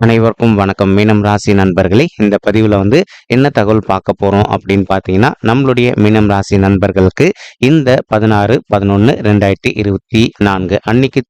அனைவருக்கும் வணக்கம். மீனம் ராசி நண்பர்களே இந்த பதிவில் வந்து என்ன தகவல் பார்க்க போகிறோம் அப்படின்னு பார்த்தீங்கன்னா நம்மளுடைய மீனம் ராசி நண்பர்களுக்கு இந்த பதினாறு பதினொன்று ரெண்டாயிரத்தி இருபத்தி நான்கு அன்னைக்கு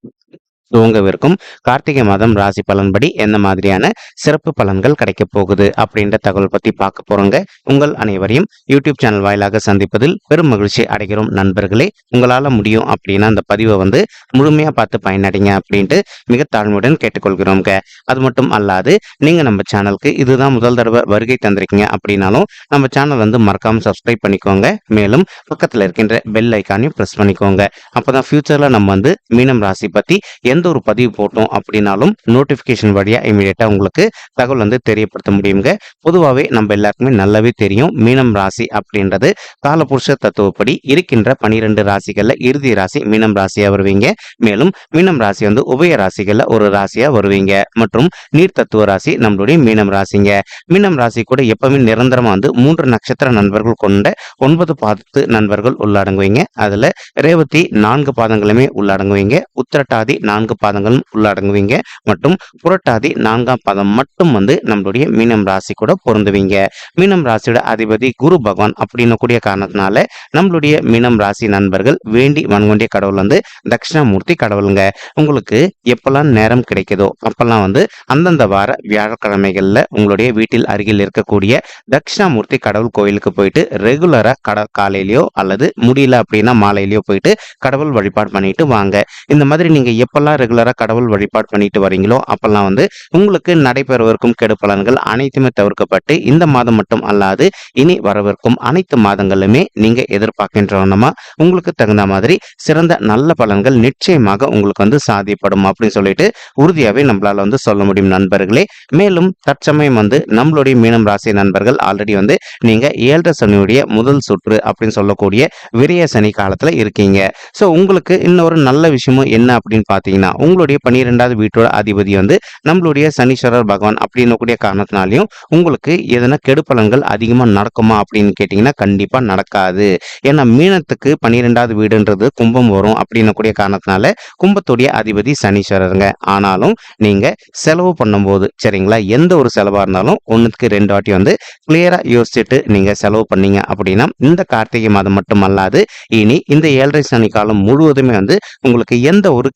துவங்கவிருக்கும் கார்த்திகை மாதம் ராசி பலன்படி என்ன மாதிரியான சிறப்பு பலன்கள் கிடைக்க போகுது அப்படின்ற தகவல் பத்தி பார்க்க போறோங்க. உங்கள் அனைவரையும் யூடியூப் சேனல் வாயிலாக சந்திப்பதில் பெரும் மகிழ்ச்சி அடைகிறோம் நண்பர்களே. உங்களால முடியும் அப்படின்னா அந்த பதிவை வந்து முழுமையா பார்த்து பயனடைங்க அப்படின்ட்டு மிக தாழ்மையுடன் கேட்டுக்கொள்கிறோம்ங்க. அது மட்டும் அல்லாது நீங்க நம்ம சேனலுக்கு இதுதான் முதல் தடவை வருகை தந்திருக்கீங்க அப்படின்னாலும் நம்ம சேனல் வந்து மறக்காம சப்ஸ்கிரைப் பண்ணிக்கோங்க. மேலும் பக்கத்தில் இருக்கின்ற பெல் ஐக்கானையும் ப்ரெஸ் பண்ணிக்கோங்க. அப்பதான் ஃபியூச்சர்ல நம்ம வந்து மீனம் ராசி பத்தி எந்த எந்த ஒரு பதிவு போட்டோம் அப்படின்னாலும் நோட்டிஃபிகேஷன் வழியாக இமீடியட்டாக உங்களுக்கு தகவல் வந்து தெரியப்படுத்த முடியுங்க. பொதுவாகவே நம்ம எல்லாருக்குமே நல்லாவே தெரியும். மீனம் ராசி அப்படின்றது காலபுருஷ தத்துவப்படி இருக்கின்ற பனிரெண்டு ராசிகளில் இறுதி ராசி மீனம் ராசியாக வருவீங்க. மேலும் மீனம் ராசி வந்து உபய ராசிகளில் ஒரு ராசியாக வருவீங்க. மற்றும் நீர் தத்துவ ராசி நம்மளுடைய மீனம் ராசிங்க. மீனம் ராசி கூட எப்பவுமே நிரந்தரமாக வந்து மூன்று நட்சத்திர நண்பர்கள் கொண்ட ஒன்பது பாதத்து நண்பர்கள் உள்ளடங்குவீங்க. அதில் ரேவதி நான்கு பாதங்களுமே உள்ளடங்குவீங்க. உத்திரட்டாதி நான்கு பாதங்களும் உள்ளடங்குவீங்க. மற்றும் புரட்டாதி நான்காம் பாதம் மட்டும் வந்து நம்மளுடைய மீனம் ராசி கூட பொருந்துவீங்க. மீனம் ராசியோட அதிபதி குரு பகவான் அப்படின்னு கூடிய காரணத்தினால நம்மளுடைய மீனம் ராசி நண்பர்கள் வேண்டி வன்கொண்டிய கடவுள் வந்து தட்சிணாமூர்த்தி கடவுளுங்க. உங்களுக்கு எப்பெல்லாம் நேரம் கிடைக்குதோ அப்பெல்லாம் வந்து அந்தந்த வார வியாழக்கிழமைகளில் உங்களுடைய வீட்டில் அருகில் இருக்கக்கூடிய தட்சிணாமூர்த்தி கடவுள் கோயிலுக்கு போயிட்டு ரெகுலராக கட காலையிலையோ அல்லது முடியல அப்படின்னா மாலையிலையோ போயிட்டு கடவுள் வழிபாடு பண்ணிட்டு வாங்க. இந்த மாதிரி நீங்க எப்பெல்லாம் ரெகுலராக கடவுள் வழிபாடு பண்ணிட்டு வரீங்களோ அப்பெல்லாம் வந்து உங்களுக்கு நடைபெறவிருக்கும் கெடு பலன்கள் அனைத்துமே தவிர்க்கப்பட்டு இந்த மாதம் மட்டும் அல்லாது இனி வரவிருக்கும் அனைத்து மாதங்களுமே நீங்க எதிர்பார்க்கின்றவனமா உங்களுக்கு தகுந்த மாதிரி சிறந்த நல்ல பலன்கள் நிச்சயமாக உங்களுக்கு வந்து சாதியப்படும் அப்படின்னு சொல்லிட்டு உறுதியாகவே நம்மளால வந்து சொல்ல முடியும் நண்பர்களே. மேலும் தற்சமயம் வந்து நம்மளுடைய மீனம் ராசி நண்பர்கள் ஆல்ரெடி வந்து நீங்க ஏழரை சனியுடைய முதல் சுற்று அப்படின்னு சொல்லக்கூடிய விரைய சனி காலத்துல இருக்கீங்க. ஸோ உங்களுக்கு இன்னொரு நல்ல விஷயமும் என்ன அப்படின்னு பார்த்தீங்கன்னா உங்களுடைய பன்னிரெண்டாவது வீட்டோட அதிபதி வந்து நம்மளுடைய சனீஸ்வரர் பகவான் அப்படின்னு கூடிய காரணத்தினாலையும் உங்களுக்கு எதனா கெடுபலன்கள் அதிகமாக நடக்குமா அப்படின்னு கேட்டிங்கன்னா கண்டிப்பாக நடக்காது. ஏன்னா மீனத்துக்கு பன்னிரெண்டாவது வீடுன்றது கும்பம் வரும் அப்படின்னு கூடிய காரணத்தினால கும்பத்துடைய அதிபதி சனீஸ்வரருங்க. ஆனாலும் நீங்க செலவு பண்ணும்போது சரிங்களா? எந்த ஒரு செலவாக இருந்தாலும் ஒன்றுக்கு ரெண்டு வாட்டி வந்து கிளியரா யோசிச்சுட்டு நீங்க செலவு பண்ணீங்க அப்படின்னா இந்த கார்த்திகை மாதம் மட்டும் அல்லாது இனி இந்த ஏழரை சனி காலம் முழுவதுமே வந்து உங்களுக்கு எந்த ஒரு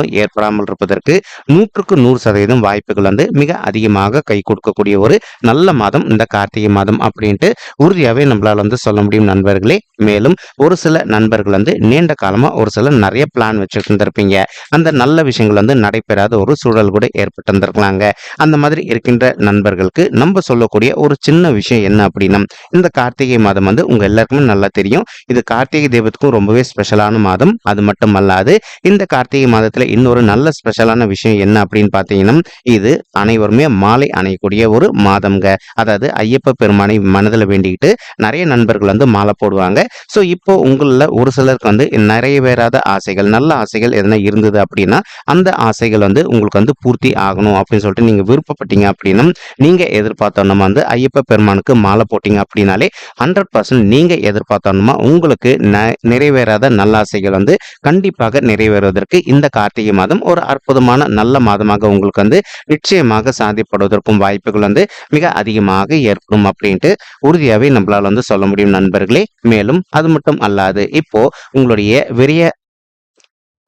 கெடுபலன்களும் ஏற்படாமல் இருப்பதற்கு நூற்றுக்கு நூறு சதவீதம் வாய்ப்புகள் வந்து மிக அதிகமாக கை கொடுக்கக்கூடிய ஒரு நல்ல மாதம் இந்த கார்த்திகை மாதம் அப்படின்ட்டு உறுதியாகவே நம்மளால் வந்து சொல்ல முடியும் நண்பர்களே. மேலும் ஒரு சில நண்பர்கள் வந்து நீண்ட காலமாக ஒரு சில நிறைய பிளான் வச்சுட்டு இருந்திருப்பீங்க. அந்த நல்ல விஷயங்கள் வந்து நடைபெறாத ஒரு சூழல் கூட ஏற்பட்டு இருந்திருக்கலாங்க. அந்த மாதிரி இருக்கின்ற நண்பர்களுக்கு நம்ம சொல்லக்கூடிய ஒரு சின்ன விஷயம் என்ன அப்படின்னா இந்த கார்த்திகை மாதம் வந்து உங்க எல்லாருக்குமே நல்லா தெரியும். இது கார்த்திகை தெய்வத்துக்கும் ரொம்பவே ஸ்பெஷலான மாதம். அது மட்டும் அல்லாது இந்த கார்த்திகை மாதத்துல இன்னொரு நல்ல ஸ்பெஷலான விஷயம் என்ன அப்படின்னு பார்த்தீங்கன்னா இது அனைவருமே மாலை அணையக்கூடிய ஒரு மாதம்ங்க. அதாவது ஐயப்ப பெருமானை மனதில் வேண்டிக்கிட்டு நிறைய நண்பர்கள் வந்து மாலை போடுவாங்க. ஸோ இப்போ உங்களில் ஒரு சிலருக்கு வந்து நிறைவேறாத ஆசைகள் நல்ல ஆசைகள் எதனா இருந்தது அப்படின்னா அந்த ஆசைகள் வந்து உங்களுக்கு வந்து பூர்த்தி ஆகணும் அப்படின்னு சொல்லிட்டு நீங்கள் விருப்பப்பட்டீங்க அப்படின்னா நீங்கள் எதிர்பார்த்தோன்னா வந்து ஐயப்ப பெருமானுக்கு மாலை போட்டிங்க அப்படின்னாலே ஹண்ட்ரட் பர்சன்ட் நீங்கள் எதிர்பார்த்தோன்னா உங்களுக்கு ந- நிறைவேறாத நல்லாசைகள் வந்து கண்டிப்பாக நிறைவேறுவதற்கு இந்த கார்த்திகை மாதம் ஒரு அற்புதமான நல்ல மாதமாக உங்களுக்கு வந்து நிச்சயமாக சாதிப்படுவதற்கும் வாய்ப்புகள் வந்து மிக அதிகமாக ஏற்படும் அப்படின்ட்டு உறுதியாகவே நம்மளால் வந்து சொல்ல முடியும் நண்பர்களே. மேலும் அது மட்டும் அல்லாது இப்போ உங்களுடைய விரிய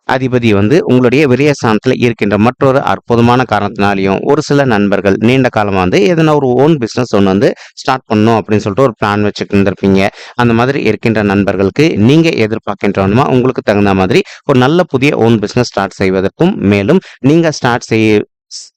அதிபதி வந்து உங்களுடைய விரயஸ்தானத்தில் இருக்கின்ற மற்றொரு அற்புதமான காரணத்தினாலையும் ஒரு சில நண்பர்கள் நீண்ட காலமாக வந்து எதனா ஒரு ஓன் பிஸ்னஸ் ஒன்று வந்து ஸ்டார்ட் பண்ணணும் அப்படின்னு சொல்லிட்டு ஒரு பிளான் வச்சுட்டு இருந்திருப்பீங்க. அந்த மாதிரி இருக்கின்ற நண்பர்களுக்கு நீங்கள் எதிர்பார்க்கின்றவனுமா உங்களுக்கு தகுந்த மாதிரி ஒரு நல்ல புதிய ஓன் பிஸ்னஸ் ஸ்டார்ட் செய்வதற்கும் மேலும் நீங்கள் ஸ்டார்ட் செய்ய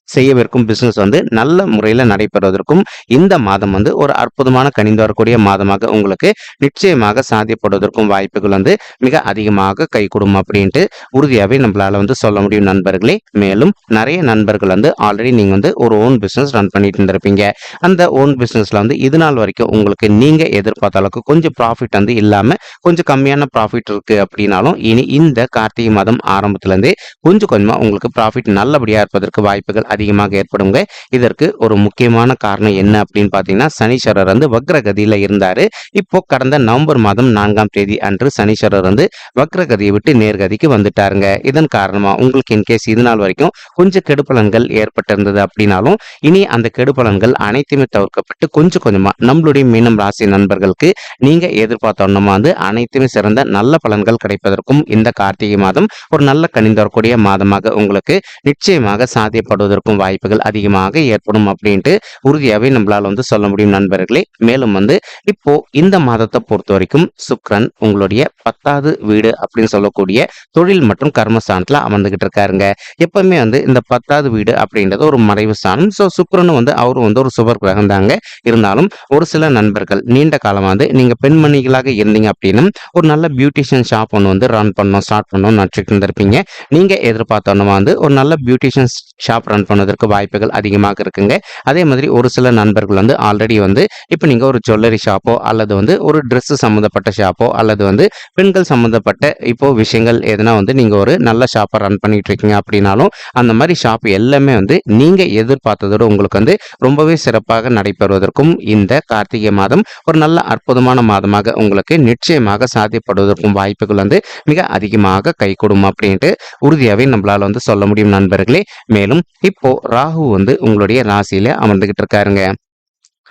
செய்யவிருக்கும் பிஸ்னஸ் வந்து நல்ல முறையில் நடைபெறுவதற்கும் இந்த மாதம் வந்து ஒரு அற்புதமான கணிந்து வரக்கூடிய மாதமாக உங்களுக்கு நிச்சயமாக சாத்தியப்படுவதற்கும் வாய்ப்புகள் வந்து மிக அதிகமாக கை கொடுக்கும் அப்படின்ட்டு உறுதியாகவே நம்மளால் வந்து சொல்ல முடியும் நண்பர்களே. மேலும் நிறைய நண்பர்கள் வந்து ஆல்ரெடி நீங்கள் வந்து ஒரு ஓன் பிஸ்னஸ் ரன் பண்ணிட்டு இருந்திருப்பீங்க. அந்த ஓன் பிஸ்னஸில் வந்து இது நாள் வரைக்கும் உங்களுக்கு நீங்கள் எதிர்பார்த்த அளவுக்கு கொஞ்சம் ப்ராஃபிட் வந்து இல்லாமல் கொஞ்சம் கம்மியான ப்ராஃபிட் இருக்குது அப்படின்னாலும் இனி இந்த கார்த்திகை மாதம் ஆரம்பத்துலேருந்தே கொஞ்சம் கொஞ்சமாக உங்களுக்கு ப்ராஃபிட் நல்லபடியாக இருப்பதற்கு வாய்ப்புகள் அதிகமாக ஏற்படுங்க. இதற்கு ஒரு முக்கியமான காரணம் என்ன அப்படின்னு பார்த்தீங்கன்னா சனீஸ்வரர் வந்து வக்ரகதியில் இருந்தார். இப்போ கடந்த நவம்பர் மாதம் நான்காம் தேதி அன்று சனீஸ்வரர் வந்து வக்ரகதியை விட்டு நேர்கதிக்கு வந்துட்டாருங்க. இதன் காரணமாக உங்களுக்கு இன்கேஸ் இது நாள் வரைக்கும் கொஞ்சம் கெடுப்பலன்கள் ஏற்பட்டிருந்தது அப்படின்னாலும் இனி அந்த கெடுபலன்கள் அனைத்துமே தவிர்க்கப்பட்டு கொஞ்சம் கொஞ்சமாக நம்மளுடைய மீனம் ராசி நண்பர்களுக்கு நீங்க எதிர்பார்த்தோன்னா வந்து அனைத்துமே சிறந்த நல்ல பலன்கள் கிடைப்பதற்கும் இந்த கார்த்திகை மாதம் ஒரு நல்ல கணிந்தரக்கூடிய மாதமாக உங்களுக்கு நிச்சயமாக சாத்தியப்படுவதற்கும் வாய்ப்புகள் அதிகமாக ஏற்படும் அப்படின்ட்டு உறுதியாகவே நம்மளால் வந்து சொல்ல முடியும் நண்பர்களே. மேலும் வந்து இப்போ இந்த மாதத்தை பொறுத்த வரைக்கும் சுக்ரன் உங்களுடைய பத்தாவது வீடு அப்படின்னு சொல்லக்கூடிய தொழில் மற்றும் கர்மஸ்தானத்தில் அமர்ந்துகிட்டு இருக்காருங்க. எப்பவுமே வந்து இந்த பத்தாவது வீடு அப்படின்றது ஒரு மறைவு ஸ்தானம். ஸோ சுக்ரனும் வந்து அவரும் வந்து ஒரு சுபர் கிரகம் தாங்க. இருந்தாலும் ஒரு சில நண்பர்கள் நீண்ட காலமாக வந்து நீங்கள் பெண்மணிகளாக இருந்தீங்க அப்படின்னு ஒரு நல்ல பியூட்டிஷியன் ஷாப் ஒன்று வந்து ரன் பண்ணோம் ஸ்டார்ட் பண்ணோம் நினச்சிட்டு இருந்திருப்பீங்க. நீங்கள் எதிர்பார்த்தோன்னா வந்து ஒரு நல்ல பியூட்டிஷியன் ஷாப் ரன் பண்ணுவதற்கு வாய்ப்புகள் அதிகமாக இருக்குங்க. அதே மாதிரி ஒரு சில நண்பர்கள் வந்து ஆல்ரெடி வந்து இப்போ நீங்கள் ஒரு ஜுவல்லரி ஷாப்போ அல்லது வந்து ஒரு ட்ரெஸ் சம்மந்தப்பட்ட ஷாப்போ அல்லது வந்து பெண்கள் சம்மந்தப்பட்ட இப்போ விஷயங்கள் எதனா வந்து நீங்கள் ஒரு நல்ல ஷாப்பை ரன் பண்ணிட்டு இருக்கீங்க அப்படின்னாலும் அந்த மாதிரி ஷாப் எல்லாமே வந்து நீங்கள் எதிர்பார்த்ததோட உங்களுக்கு வந்து ரொம்பவே சிறப்பாக நடைபெறுவதற்கும் இந்த கார்த்திகை மாதம் ஒரு நல்ல அற்புதமான மாதமாக உங்களுக்கு நிச்சயமாக சாத்தியப்படுவதற்கும் வாய்ப்புகள் வந்து மிக அதிகமாக கைகூடும் அப்படின்ட்டு உறுதியாகவே நம்மளால் வந்து சொல்ல முடியும் நண்பர்களே. மேலும் இப்போ ராகு வந்து உங்களுடைய ராசியில அமர்ந்துகிட்டு இருக்காருங்க.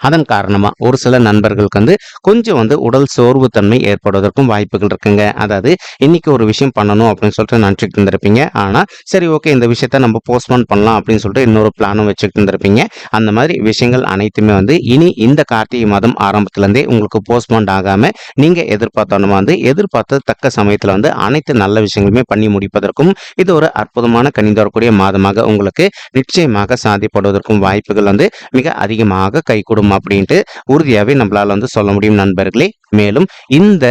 அதன் காரணமாக ஒரு சில நண்பர்களுக்கு வந்து கொஞ்சம் வந்து உடல் சோர்வு தன்மை ஏற்படுவதற்கும் வாய்ப்புகள் இருக்குங்க. அதாவது இன்னைக்கு ஒரு விஷயம் பண்ணணும் அப்படின்னு சொல்லிட்டு நினச்சிட்டு இருந்திருப்பீங்க. ஆனால் சரி ஓகே இந்த விஷயத்த நம்ம போஸ்ட்போன் பண்ணலாம் அப்படின்னு சொல்லிட்டு இன்னொரு பிளானும் வச்சுட்டு இருந்திருப்பீங்க. அந்த மாதிரி விஷயங்கள் அனைத்துமே வந்து இனி இந்த கார்த்திகை மாதம் ஆரம்பத்துலேருந்தே உங்களுக்கு போஸ்ட்போன் ஆகாமல் நீங்கள் எதிர்பார்த்தோன்னா வந்து எதிர்பார்த்த தக்க சமயத்தில் வந்து அனைத்து நல்ல விஷயங்களுமே பண்ணி முடிப்பதற்கும் இது ஒரு அற்புதமான கணிந்து வரக்கூடிய மாதமாக உங்களுக்கு நிச்சயமாக சாதிப்படுவதற்கும் வாய்ப்புகள் வந்து மிக அதிகமாக கைகூடும் அப்படின்ட்டு உறுதியாகவே நம்மளால் வந்து சொல்ல முடியும் நண்பர்களே. மேலும் இந்த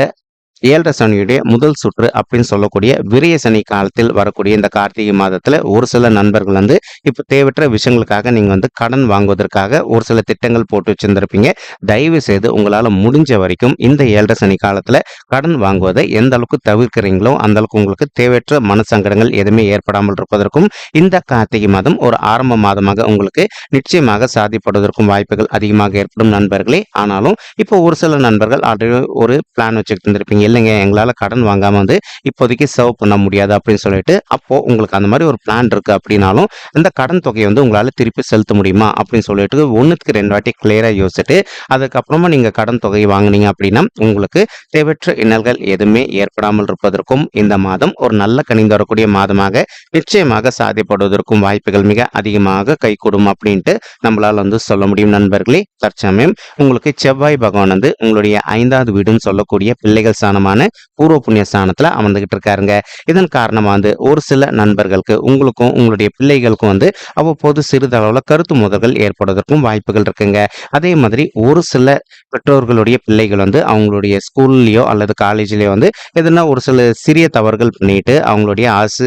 ஏழரை சனியுடைய முதல் சுற்று அப்படின்னு சொல்லக்கூடிய விரிய சனி காலத்தில் வரக்கூடிய இந்த கார்த்திகை மாதத்துல ஒரு சில நண்பர்கள் வந்து இப்போ தேவையற்ற விஷயங்களுக்காக நீங்க வந்து கடன் வாங்குவதற்காக ஒரு சில திட்டங்கள் போட்டு வச்சிருந்திருப்பீங்க. தயவு செய்து உங்களால முடிஞ்ச வரைக்கும் இந்த ஏழரை சனி காலத்துல கடன் வாங்குவதை எந்த அளவுக்கு தவிர்க்கிறீங்களோ அந்த அளவுக்கு உங்களுக்கு தேவையற்ற மனசங்கடங்கள் எதுவுமே ஏற்படாமல் இருப்பதற்கும் இந்த கார்த்திகை மாதம் ஒரு ஆரம்ப மாதமாக உங்களுக்கு நிச்சயமாக சாதிப்படுவதற்கும் வாய்ப்புகள் அதிகமாக ஏற்படும் நண்பர்களே. ஆனாலும் இப்போ ஒரு சில நண்பர்கள் ஆல்ரெடி ஒரு பிளான் வச்சுக்கிட்டு இருந்திருப்பீங்க இல்லைங்க எங்களால் கடன் வாங்காமல் வந்து இப்போதைக்கு சர்வ் பண்ண முடியாது அப்படின்னு சொல்லிட்டு அப்போ உங்களுக்கு அந்த மாதிரி ஒரு பிளான் இருக்குது அப்படின்னாலும் இந்த கடன் தொகையை வந்து உங்களால் திருப்பி செலுத்த முடியுமா அப்படின்னு சொல்லிட்டு ஒன்றுக்கு ரெண்டு வாட்டி கிளியராக யோசிச்சுட்டு அதுக்கப்புறமா நீங்கள் கடன் தொகையை வாங்கினீங்க அப்படின்னா உங்களுக்கு தேவையற்ற இன்னல்கள் எதுவுமே ஏற்படாமல் இருப்பதற்கும் இந்த மாதம் ஒரு நல்ல கணிந்து வரக்கூடிய மாதமாக நிச்சயமாக சாதிப்படுவதற்கும் வாய்ப்புகள் மிக அதிகமாக கைகூடும் அப்படின்ட்டு நம்மளால் வந்து சொல்ல முடியும் நண்பர்களே. தற்சமயம் உங்களுக்கு செவ்வாய் பகவான் வந்து உங்களுடைய ஐந்தாவது வீடுன்னு சொல்லக்கூடிய பிள்ளைகள் ஸ்தானமான பூர்வ புண்ணிய ஸ்தானத்துல அமர்ந்துகிட்டு இருக்காருங்க. இதன் காரணமா வந்து ஒரு சில நண்பர்களுக்கு உங்களுக்கும் உங்களுடைய பிள்ளைகளுக்கும் வந்து அவ்வப்போது சிறிதளவுல கருத்து முதல்கள் ஏற்படுவதற்கும் வாய்ப்புகள் இருக்குங்க. அதே மாதிரி ஒரு சில பெற்றோர்களுடைய பிள்ளைகள் வந்து அவங்களுடைய ஸ்கூல்லையோ அல்லது காலேஜ்லயோ வந்து எதுனா ஒரு சில சிறிய தவறுகள் பண்ணிட்டு அவங்களுடைய ஆசு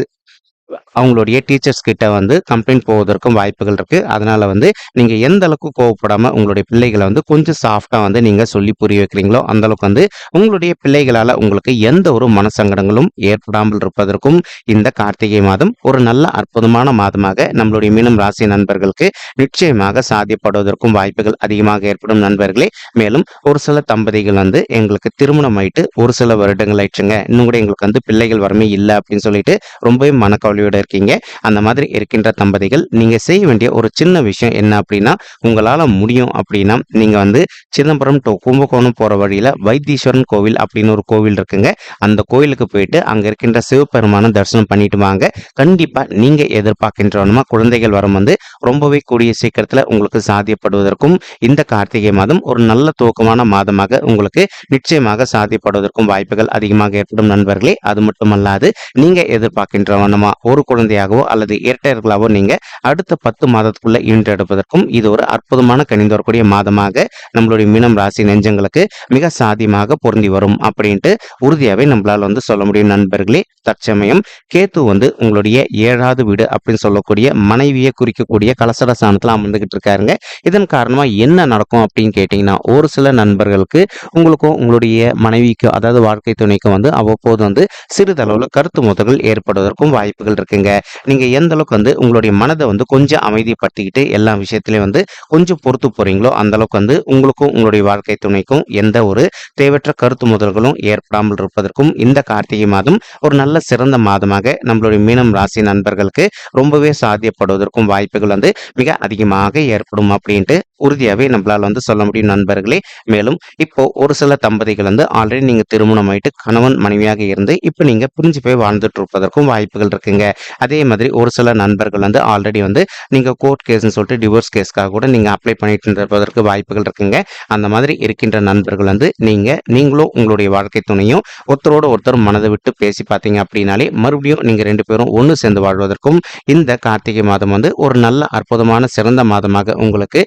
அவங்களுடைய டீச்சர்ஸ் கிட்ட வந்து கம்ப்ளைண்ட் போவதற்கும் வாய்ப்புகள் இருக்கு. அதனால வந்து நீங்க எந்த அளவுக்கு கோவப்படாம உங்களுடைய பிள்ளைகளை வந்து கொஞ்சம் சாஃப்டா வந்து நீங்க சொல்லி புரிய வைக்கிறீங்களோ அந்த அளவுக்கு வந்து உங்களுடைய பிள்ளைகளால உங்களுக்கு எந்த ஒரு மனசங்கடங்களும் ஏற்படாமல் இருப்பதற்கும் இந்த கார்த்திகை மாதம் ஒரு நல்ல அற்புதமான மாதமாக நம்மளுடைய மீனம் ராசி நண்பர்களுக்கு நிச்சயமாக சாத்தியப்படுவதற்கும் வாய்ப்புகள் அதிகமாக ஏற்படும் நண்பர்களே. மேலும் ஒரு சில தம்பதிகள் வந்து எங்களுக்கு திருமணம் ஆயிட்டு ஒரு சில வருடங்கள் ஆயிடுச்சுங்க. இன்னும் கூட எங்களுக்கு வந்து பிள்ளைகள் வரமே இல்லை அப்படின்னு சொல்லிட்டு ரொம்பவே மனக்கவலையோட இருக்கீங்க. அந்த மாதிரி இருக்கின்ற தம்பதிகள் நீங்க செய்ய வேண்டிய ஒரு சின்ன விஷயம் என்ன அப்படின்னா உங்களால முடியும் அப்படின்னா நீங்க வந்து சிதம்பரம் டு கும்பகோணம் போற வழியில வைத்தீஸ்வரன் கோவில் அப்படின்னு ஒரு கோவில் இருக்குங்க. அந்த கோயிலுக்கு போயிட்டு அங்க இருக்கின்ற சிவபெருமான தரிசனம் பண்ணிட்டு வாங்க. கண்டிப்பா நீங்க எதிர்பார்க்கின்றவனுமா குழந்தைகள் வரம் வந்து ரொம்பவே கூடிய சீக்கிரத்துல உங்களுக்கு சாத்தியப்படுவதற்கும் இந்த கார்த்திகை மாதம் ஒரு நல்ல துவக்கமான மாதமாக உங்களுக்கு நிச்சயமாக சாத்தியப்படுவதற்கும் வாய்ப்புகள் அதிகமாக ஏற்படும் நண்பர்களே. அது மட்டுமல்லாது நீங்க எதிர்பார்க்கின்றவனமா ஒரு குழந்தையாகவோ அல்லது இரட்டையர்களாகவோ நீங்கள் அடுத்த பத்து மாதத்துக்குள்ள ஈன்றெடுப்பதற்கும் இது ஒரு அற்புதமான கணிந்து வரக்கூடிய மாதமாக நம்மளுடைய மீனம் ராசி நெஞ்சங்களுக்கு மிக சாதியமாக பொருந்தி வரும் அப்படின்ட்டு உறுதியாகவே நம்மளால் வந்து சொல்ல முடியும். நண்பர்களே தற்சமயம் கேத்து வந்து உங்களுடைய ஏழாவது வீடு அப்படின்னு சொல்லக்கூடிய மனைவியை குறிக்கக்கூடிய கலசட ஸ்தானத்தில் அமர்ந்துகிட்டு இருக்காருங்க. இதன் காரணமாக என்ன நடக்கும் அப்படின்னு கேட்டீங்கன்னா ஒரு சில நண்பர்களுக்கு உங்களுக்கும் உங்களுடைய மனைவிக்கும் அதாவது வாழ்க்கை துணைக்கும் வந்து அவ்வப்போது வந்து சிறிதளவில் கருத்து மோதல்கள் ஏற்படுவதற்கும் வாய்ப்புகள் இருக்குங்க. நீங்கள் எந்த அளவுக்கு வந்து உங்களுடைய மனதை வந்து கொஞ்சம் அமைதிப்படுத்திக்கிட்டு எல்லா விஷயத்திலையும் வந்து கொஞ்சம் பொறுத்து போகிறீங்களோ அந்த அளவுக்கு வந்து உங்களுக்கும் உங்களுடைய வாழ்க்கை துணைக்கும் எந்த ஒரு தேவையற்ற கருத்து முதல்களும் ஏற்படாமல் இருப்பதற்கும் இந்த கார்த்திகை மாதம் ஒரு நல்ல சிறந்த மாதமாக நம்மளுடைய மீனம் ராசி நண்பர்களுக்கு ரொம்பவே சாத்தியப்படுவதற்கும் வாய்ப்புகள் வந்து மிக அதிகமாக ஏற்படும் அப்படின்ட்டு உறுதியாகவே நம்மளால் வந்து சொல்ல முடியும் நண்பர்களே. மேலும் இப்போ ஒரு சில தம்பதிகள் வந்து ஆல்ரெடி நீங்க திருமணம் ஆயிட்டு கணவன் மனைவியாக இருந்து இப்போ நீங்க புரிஞ்சு போய் வாழ்ந்துட்டு இருப்பதற்கும் வாய்ப்புகள் இருக்குங்க. அதே மாதிரி ஒரு சில நண்பர்கள் வந்து ஆல்ரெடி வந்து நீங்க கோர்ட் கேஸ்னு சொல்லிட்டு டிவோர்ஸ் கேஸ்க்காக கூட நீங்க அப்ளை பண்ணிட்டு இருப்பதற்கு வாய்ப்புகள் இருக்குங்க. அந்த மாதிரி இருக்கின்ற நண்பர்கள் வந்து நீங்க நீங்களும் உங்களுடைய வாழ்க்கை துணையும் ஒருத்தரோட ஒருத்தர் மனதை விட்டு பேசி பார்த்தீங்க அப்படின்னாலே மறுபடியும் நீங்க ரெண்டு பேரும் ஒன்று சேர்ந்து வாழ்வதற்கும் இந்த கார்த்திகை மாதம் வந்து ஒரு நல்ல அற்புதமான சிறந்த மாதமாக உங்களுக்கு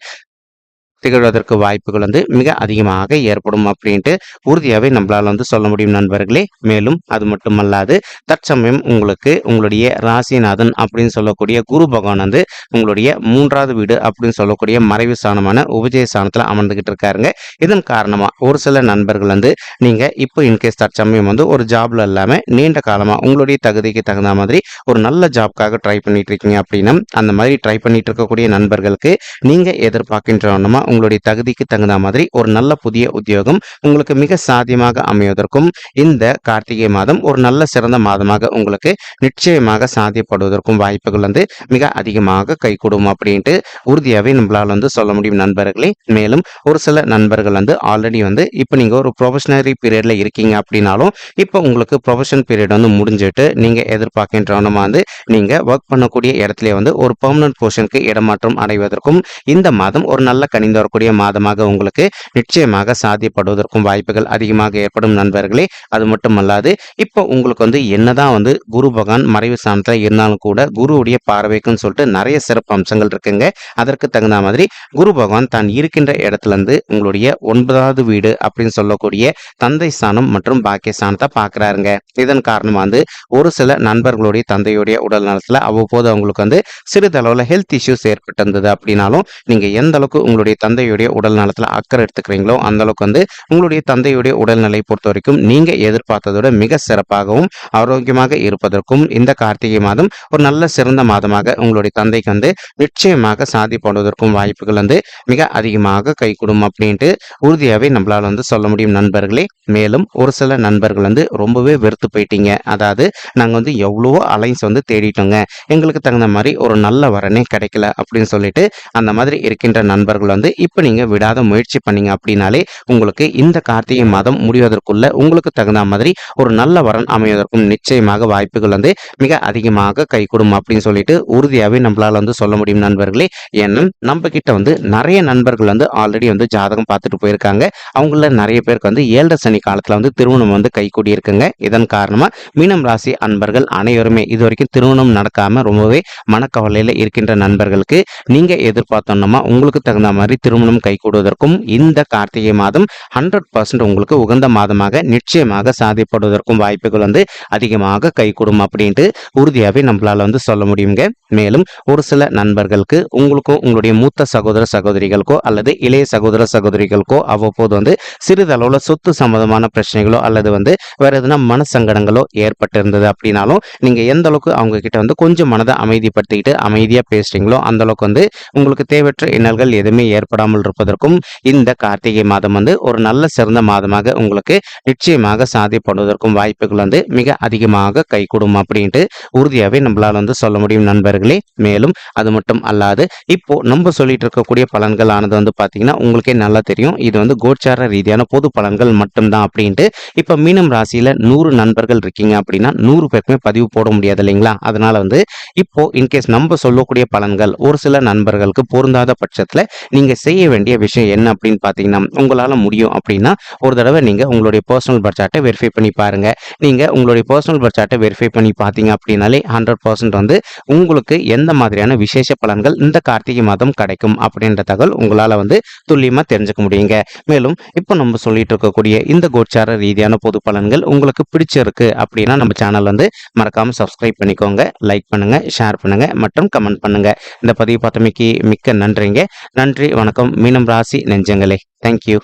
திகழ்வதற்கு வாய்ப்புகள் வந்து மிக அதிகமாக ஏற்படும் அப்படின்ட்டு உறுதியாகவே நம்மளால் வந்து சொல்ல முடியும் நண்பர்களே. மேலும் அது மட்டுமல்லாது தற்சமயம் உங்களுக்கு உங்களுடைய ராசிநாதன் அப்படின்னு சொல்லக்கூடிய குரு பகவான் வந்து உங்களுடைய மூன்றாவது வீடு அப்படின்னு சொல்லக்கூடிய மறைவு ஸ்தானமான உபஜய ஸ்தானத்தில் அமர்ந்துகிட்டு இருக்காருங்க. இதன் காரணமாக ஒரு சில நண்பர்கள் வந்து நீங்கள் இப்போ இன்கேஸ் தற்சமயம் வந்து ஒரு ஜாப்ல இல்லாமல் நீண்ட காலமாக உங்களுடைய தகுதிக்கு தகுந்த மாதிரி ஒரு நல்ல ஜாப்காக ட்ரை பண்ணிட்டு இருக்கீங்க அப்படின்னா அந்த மாதிரி ட்ரை பண்ணிட்டு இருக்கக்கூடிய நண்பர்களுக்கு நீங்கள் எதிர்பார்க்கின்றவனமா உங்களுடைய தகுதிக்கு தகுந்த மாதிரி ஒரு நல்ல புதிய உத்தியோகம் உங்களுக்கு மிக சாத்தியமாக அமைவதற்கும் இந்த கார்த்திகை மாதம் ஒரு நல்ல சிறந்த மாதமாக உங்களுக்கு நிச்சயமாக சாத்தியப்படுவதற்கும் வாய்ப்புகள் வந்து மிக அதிகமாக கைகூடும் அப்படின்ட்டு உறுதியாகவே நம்மளால் வந்து சொல்ல முடியும் நண்பர்களே. மேலும் ஒரு சில நண்பர்கள் வந்து ஆல்ரெடி வந்து இப்போ நீங்கள் ஒரு ப்ரொஃபஷனரி பீரியடில் இருக்கீங்க அப்படின்னாலும் இப்போ உங்களுக்கு ப்ரொஃபஷன் பீரியட் வந்து முடிஞ்சிட்டு நீங்கள் எதிர்பார்க்கின்றவனமாக வந்து நீங்கள் ஒர்க் பண்ணக்கூடிய இடத்துல வந்து ஒரு பெர்மனன்ட் போர்ஷனுக்கு இடமாற்றம் அடைவதற்கும் இந்த மாதம் ஒரு நல்ல கணிந்த வரக்கூடிய மாதமாக உங்களுக்கு நிச்சயமாக சாத்தியப்படுவதற்கும் வாய்ப்புகள் அதிகமாக ஏற்படும் நண்பர்களே. அது மட்டுமல்லாது இப்போ உங்களுக்கு வந்து என்னதான் வந்து குரு பகவான் மறைவு ஸ்தானத்தில் இருந்தாலும் கூட குருவுடைய பார்வைக்குன்னு சொல்லிட்டு நிறைய சிறப்பு அம்சங்கள் இருக்குங்க. அதற்கு தகுந்த மாதிரி குரு பகவான் தான் இருக்கின்ற இடத்துல இருந்து உங்களுடைய ஒன்பதாவது வீடு அப்படின்னு சொல்லக்கூடிய தந்தை ஸ்தானம் மற்றும் பாக்கிய ஸ்தானத்தை பார்க்குறாருங்க. இதன் காரணமாக வந்து ஒரு சில நண்பர்களுடைய தந்தையுடைய உடல் நலத்தில் அவ்வப்போது அவங்களுக்கு வந்து சிறிதளவில் ஹெல்த் இஷ்யூஸ் ஏற்பட்டிருந்தது அப்படின்னாலும் நீங்கள் எந்த அளவுக்கு உங்களுடைய தந்தையுடைய உடல் நலத்தில் அக்கறை எடுத்துக்கிறீங்களோ அந்த அளவுக்கு வந்து உங்களுடைய தந்தையுடைய உடல்நிலை பொறுத்த வரைக்கும் நீங்கள் எதிர்பார்த்ததோட மிக சிறப்பாகவும் ஆரோக்கியமாக இருப்பதற்கும் இந்த கார்த்திகை மாதம் ஒரு நல்ல சிறந்த மாதமாக உங்களுடைய தந்தைக்கு வந்து நிச்சயமாக சாதிப்படுவதற்கும் வாய்ப்புகள் வந்து மிக அதிகமாக கைகூடும் அப்படின்ட்டு உறுதியாகவே நம்மளால் வந்து சொல்ல முடியும் நண்பர்களே. மேலும் ஒரு சில நண்பர்கள் வந்து ரொம்பவே வெறுத்து போயிட்டீங்க. அதாவது நாங்கள் வந்து எவ்வளவோ அலைன்ஸ் வந்து தேடிட்டோங்க. எங்களுக்கு தகுந்த மாதிரி ஒரு நல்ல வரனே கிடைக்கல அப்படின்னு சொல்லிட்டு அந்த மாதிரி இருக்கின்ற நண்பர்கள் வந்து இப்போ நீங்கள் விடாத முயற்சி பண்ணீங்க அப்படின்னாலே உங்களுக்கு இந்த கார்த்திகை மாதம் முடிவதற்குள்ள உங்களுக்கு தகுந்த மாதிரி ஒரு நல்ல வரன் அமைவதற்கும் நிச்சயமாக வாய்ப்புகள் வந்து மிக அதிகமாக கைகூடும் அப்படின்னு சொல்லிட்டு உறுதியாகவே நம்மளால் வந்து சொல்ல முடியும் நண்பர்களே. ஏன்னா நம்ம கிட்ட வந்து நிறைய நண்பர்கள் வந்து ஆல்ரெடி வந்து ஜாதகம் பார்த்துட்டு போயிருக்காங்க. அவங்கள நிறைய பேருக்கு வந்து ஏழரை சனி காலத்தில் வந்து திருமணம் வந்து கைகூடி இருக்குங்க இதன் காரணமாக மீனம் ராசி அன்பர்கள் அனைவருமே இது வரைக்கும் திருமணம் நடக்காமல் ரொம்பவே மனக்கவலையில் இருக்கின்ற நண்பர்களுக்கு நீங்கள் எதிர்பார்த்தோம்னா உங்களுக்கு தகுந்த மாதிரி திருமணம் கைகூடுவதற்கும் இந்த கார்த்திகை மாதம் ஹண்ட்ரட் பர்சன்ட் உங்களுக்கு உகந்த மாதமாக நிச்சயமாக சாதிப்படுவதற்கும் வாய்ப்புகள் வந்து அதிகமாக கைகூடும் அப்படின்ட்டு உறுதியாகவே நம்மளால் வந்து சொல்ல முடியுங்க. மேலும் ஒரு சில நண்பர்களுக்கு உங்களுக்கும் உங்களுடைய மூத்த சகோதர சகோதரிகளுக்கோ அல்லது இளைய சகோதர சகோதரிகளுக்கோ அவ்வப்போது வந்து சிறிதளவில் சொத்து சம்பந்தமான பிரச்சனைகளோ அல்லது வந்து வேற எதுனா மனசங்கடங்களோ ஏற்பட்டிருந்தது அப்படின்னாலும் நீங்க எந்த அளவுக்கு அவங்க கிட்ட வந்து கொஞ்சம் மனதை அமைதிப்படுத்திக்கிட்டு அமைதியா பேசுறீங்களோ அந்த அளவுக்கு வந்து உங்களுக்கு தேவையற்ற இன்னல்கள் எதுவுமே ஏற்படாமல் இருப்பதற்கும் இந்த கார்த்திகை மாதம் வந்து ஒரு நல்ல சிறந்த மாதமாக உங்களுக்கு நிச்சயமாக சாதிப்படுவதற்கும் வாய்ப்புகள் வந்து மிக அதிகமாக கைகூடும் அப்படின்ட்டு உறுதியாகவே நம்மளால் வந்து சொல்ல முடியும் நண்பர்களே. மேலும் அது மட்டும் அல்லாது இப்போ நம்ம சொல்லிட்டு இருக்கக்கூடிய பலன்கள் ஆனது வந்து பார்த்தீங்கன்னா உங்களுக்கே நல்லா தெரியும். இது வந்து கோச்சார ரீதியான பொது பலன்கள் மட்டும்தான் அப்படின்ட்டு இப்போ மீனம் ராசியில் நூறு நண்பர்கள் இருக்கீங்க அப்படின்னா நூறு பேருக்குமே பதிவு போட முடியாது இல்லைங்களா? அதனால வந்து இப்போ இன்கேஸ் நம்ம சொல்லக்கூடிய பலன்கள் ஒரு சில நண்பர்களுக்கு பொருந்தாத பட்சத்தில் நீங்கள் செய்ய வேண்டிய விஷயம் என்ன அப்படின்னு பார்த்தீங்கன்னா உங்களால் முடியும் அப்படின்னா ஒரு தடவை நீங்கள் உங்களுடைய பர்சனல் பட்ஜெட்டை வெரிஃபை பண்ணி பாருங்கள் நீங்கள் உங்களுடைய பர்சனல் பட்ஜெட்டை வெரிஃபை பண்ணி பார்த்தீங்க அப்படின்னாலே ஹண்ட்ரட் பர்சன்ட் வந்து உங்களுக்கு எந்த மாதிரியான விசேஷ பலன்கள் இந்த கார்த்திகை மாதம் கிடைக்கும் அப்படின்ற தகவல் உங்களால் வந்து துல்லியமாக தெரிஞ்சுக்க முடியுங்க. மேலும் இப்போ நம்ம சொல்லிட்டு இருக்கக்கூடிய இந்த கோச்சார ரீதியான பொது பலன்கள் உங்களுக்கு பிடிச்சிருக்கு அப்படின்னா நம்ம சேனல் வந்து மறக்காமல் சப்ஸ்கிரைப் பண்ணிக்கோங்க லைக் பண்ணுங்கள் ஷேர் பண்ணுங்கள் மற்றும் கமெண்ட் பண்ணுங்கள் இந்த பதிவு பார்த்தமைக்கு மிக்க நன்றிங்க. நன்றி வணக்கம். வணக்கம். மீனம் ராசி நெஞ்சங்களே. தேங்க்யூ